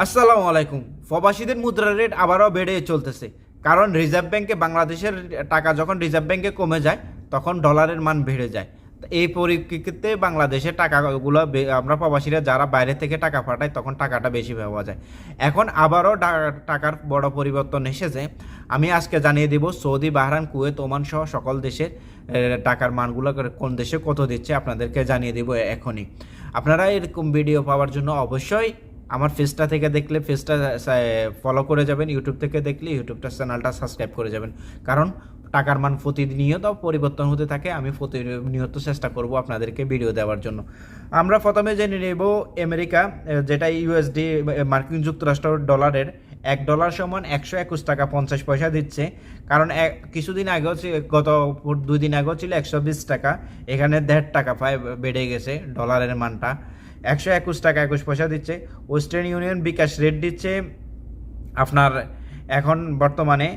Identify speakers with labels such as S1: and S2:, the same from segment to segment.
S1: আসসালামু আলাইকুম। প্রবাসীদের মুদ্রা রেট আবারও বেড়ে চলতেছে। কারণ রিজার্ভ ব্যাংকে বাংলাদেশের টাকা যখন রিজার্ভ ব্যাংকে কমে যায়, তখন ডলারের মান বেড়ে যায়। এই পরিপ্রেক্ষিতে বাংলাদেশের টাকাগুলো আমরা প্রবাসীরা যারা বাইরে থেকে টাকা পাঠায়, তখন টাকাটা বেশি পাওয়া যায়। এখন আবারও টাকার বড় পরিবর্তন এসেছে। আমি আজকে জানিয়ে দিব, সৌদি বাহরান কুয়েত, ওমান সহ সকল দেশের টাকার মানগুলো কোন দেশে কত দিচ্ছে, আপনাদেরকে জানিয়ে দিব এখনই। আপনারা এরকম ভিডিও পাওয়ার জন্য অবশ্যই আমার ফেসটা থেকে দেখলে ফেসটা ফলো করে যাবেন ইউটিউব থেকে দেখলে ইউটিউবটা চ্যানেলটা সাবস্ক্রাইব করে যাবেন। কারণ টাকার মান প্রতিনিয়ত পরিবর্তন হতে থাকে, আমি প্রতিনিয়ত চেষ্টা করব আপনাদেরকে ভিডিও দেওয়ার জন্য। আমরা প্রথমে জেনে নেব আমেরিকা যেটা ইউএসডি মার্কিন যুক্তরাষ্ট্র ডলারের এক ডলার সমান একশো একুশ টাকা পঞ্চাশ পয়সা দিচ্ছে। কারণ এক- কিছুদিন আগেও গত দুই দিন আগেও ছিল একশো বিশ টাকা, এখানে দেড় টাকা প্রায় বেড়ে গেছে ডলারের মানটা। একশো একুশ টাকা একুশ পয়সা দিচ্ছে। ওয়েস্টার্ন ইউনিয়ন বিকাশ রেট দিচ্ছে। আপনার এখন বর্তমানে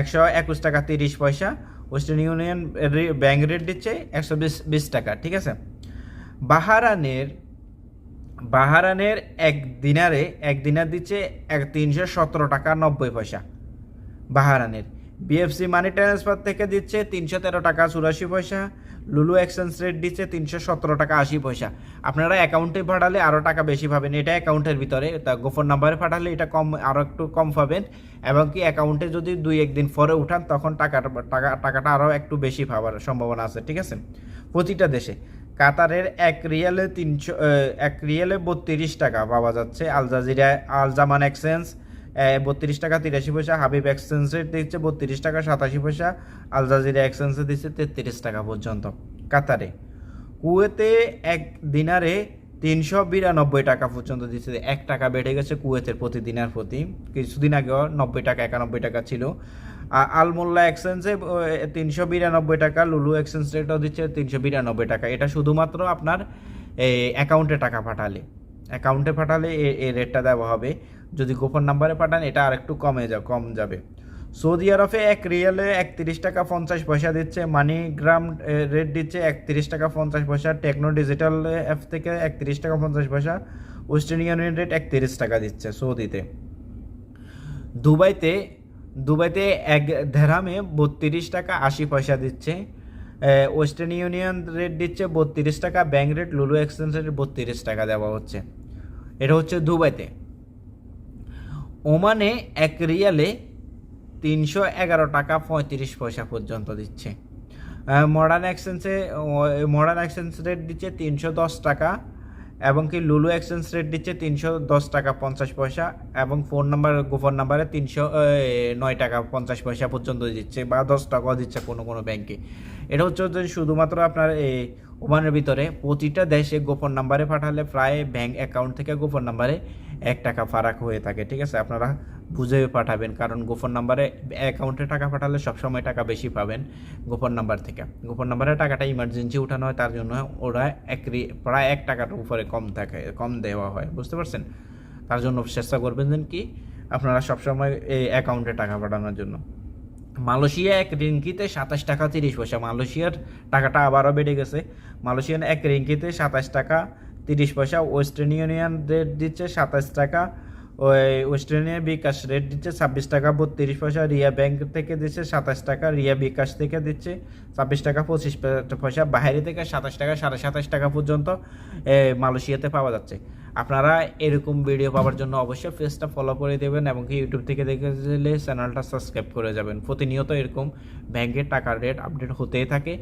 S1: একশো একুশ টাকা তিরিশ পয়সা। ওয়েস্টার্ন ইউনিয়ন ব্যাঙ্ক রেট দিচ্ছে একশো বিশ বিশ টাকা, ঠিক আছে? বাহারানের বাহারানের এক দিনারে, এক দিনার দিচ্ছে এক তিনশো সতেরো টাকা নব্বই পয়সা। বাহারানের। বিএফসি মানি ট্রান্সফার থেকে দিচ্ছে তিনশো তেরো টাকা চুরাশি পয়সা। লুলু এক্সচেঞ্জ রেট দিচ্ছে তিনশো সতেরো টাকা আশি পয়সা। আপনারা অ্যাকাউন্টে পাঠালে আরও টাকা বেশি পাবেন। এটা অ্যাকাউন্টের ভিতরে। তা গোপন নাম্বারে পাঠালে এটা কম আরও একটু কম পাবেন। এবং কি অ্যাকাউন্টে যদি দুই একদিন পরে উঠান, তখন টাকাটা টাকা, টাকাটা আরও একটু বেশি পাওয়ার সম্ভাবনা আছে, ঠিক আছে? প্রতিটা দেশে। কাতারের এক রিয়ালে তিনশো এক রিয়ালে বত্রিশ টাকা পাওয়া যাচ্ছে। আল আলজামান এক্সচেঞ্জ বত্রিশ টাকা তিরাশি পয়সা, হাবিব এক্সচেঞ্জের দিচ্ছে বত্রিশ টাকা সাতাশি পয়সা, আল জাজিরা এক্সচেঞ্জে দিচ্ছে তেত্রিশ টাকা পর্যন্ত। কাতারে। কুয়েতে এক দিনারে তিনশো বিরানব্বই টাকা পর্যন্ত দিচ্ছে। এক টাকা বেড়ে গেছে কুয়েতের প্রতি দিনার প্রতি। কিছুদিন আগেও নব্বই টাকা, একানব্বই টাকা ছিল। আলমোল্লা এক্সচেঞ্জে তিনশো বিরানব্বই টাকা, লুলু এক্সচেঞ্জ রেটও দিচ্ছে তিনশো বিরানব্বই টাকা। এটা শুধুমাত্র আপনার অ্যাকাউন্টে টাকা পাঠালে। অ্যাকাউন্টে পাঠালে এই রেটটা দেওয়া হবে। যদি গোপন নাম্বারে পাঠান, এটা আর একটু কমে যা, কম যাবে। সৌদি আরবে এক রিয়েলে একত্রিশ টাকা পঞ্চাশ পয়সা দিচ্ছে, মানিগ্রাম রেট দিচ্ছে একত্রিশ টাকা পঞ্চাশ পয়সা, টেকনো ডিজিটাল অ্যাপ থেকে একত্রিশ টাকা পঞ্চাশ পয়সা ওয়েস্টার্ন ইউনিয়ন রেট একত্রিশ টাকা দিচ্ছে সৌদিতে। দুবাইতে দুবাইতে এক ধেরামে বত্রিশ টাকা আশি পয়সা দিচ্ছে ওয়েস্টার্ন ইউনিয়ন রেট দিচ্ছে বত্রিশ টাকা, bank rate Lulu exchange rate বত্রিশ টাকা দেওয়া হচ্ছে। এটা হচ্ছে দুবাইতে। ওমানে এক রিয়ালে তিনশো এগারো টাকা পঁয়ত্রিশ পয়সা পর্যন্ত দিচ্ছে। মডার্ন এক্সচেঞ্জে মডার্ন এক্সচেঞ্জ রেট দিচ্ছে তিনশো দশ টাকা এবং কি লুলু এক্সচেঞ্জ রেট দিচ্ছে তিনশো দশ টাকা পঞ্চাশ পয়সা এবং ফোন নাম্বার গোপন নাম্বারে তিনশো নয় টাকা পঞ্চাশ পয়সা পর্যন্ত দিচ্ছে বা দশ টাকাও দিচ্ছে কোনো কোনো ব্যাংকে এটা হচ্ছে শুধুমাত্র আপনার এই ওমানের ভিতরে প্রতিটা দেশে গোপন নাম্বারে পাঠালে প্রায় ব্যাংক অ্যাকাউন্ট থেকে গোপন নাম্বারে এক টাকা ফারাক হয়ে থাকে, ঠিক আছে? আপনারা বুঝে পাঠাবেন, কারণ গোপন নাম্বারে অ্যাকাউন্টে টাকা পাঠালে সবসময় টাকা বেশি পাবেন গোপন নাম্বার থেকে। গোপন নাম্বারে টাকাটা ইমার্জেন্সি উঠানো হয়, তার জন্য ওরা এক প্রায় এক টাকার উপরে কম থাকে, কম দেওয়া হয়, বুঝতে পারছেন? তার জন্য চেষ্টা করবেন কি, আপনারা সবসময় এই অ্যাকাউন্টে টাকা পাঠানোর জন্য। মালয়েশিয়া এক রিঙ্কিতে সাতাশ টাকা তিরিশ পয়সা। মালয়েশিয়ার টাকাটা আবারও বেড়ে গেছে। মালয়েশিয়ান এক রিঙ্কিতে সাতাশ টাকা তিরিশ পয়সা। ওয়েস্টার্ন ইউনিয়ন রেট দিচ্ছে সাতাশ টাকা। ওই ওয়েস্টার্ন ইউনিয়ন বিকাশ রেট দিচ্ছে ছাব্বিশ টাকা বত্রিশ পয়সা। রিয়া ব্যাংক থেকে দিচ্ছে সাতাশ টাকা। রিয়া বিকাশ থেকে দিচ্ছে ছাব্বিশ টাকা পঁচিশ পয়সা। বাইরে থেকে সাতাশ টাকা, সাড়ে সাতাশ টাকা পর্যন্ত মালয়েশিয়াতে পাওয়া যাচ্ছে। আপনারা এরকম ভিডিও পাওয়ার জন্য অবশ্যই পেজটা ফলো করে দেবেন এবং কি ইউটিউব থেকে দেখে চ্যানেলটা সাবস্ক্রাইব করে যাবেন। প্রতিনিয়ত এরকম ব্যাংকের টাকার রেট আপডেট হতেই থাকে।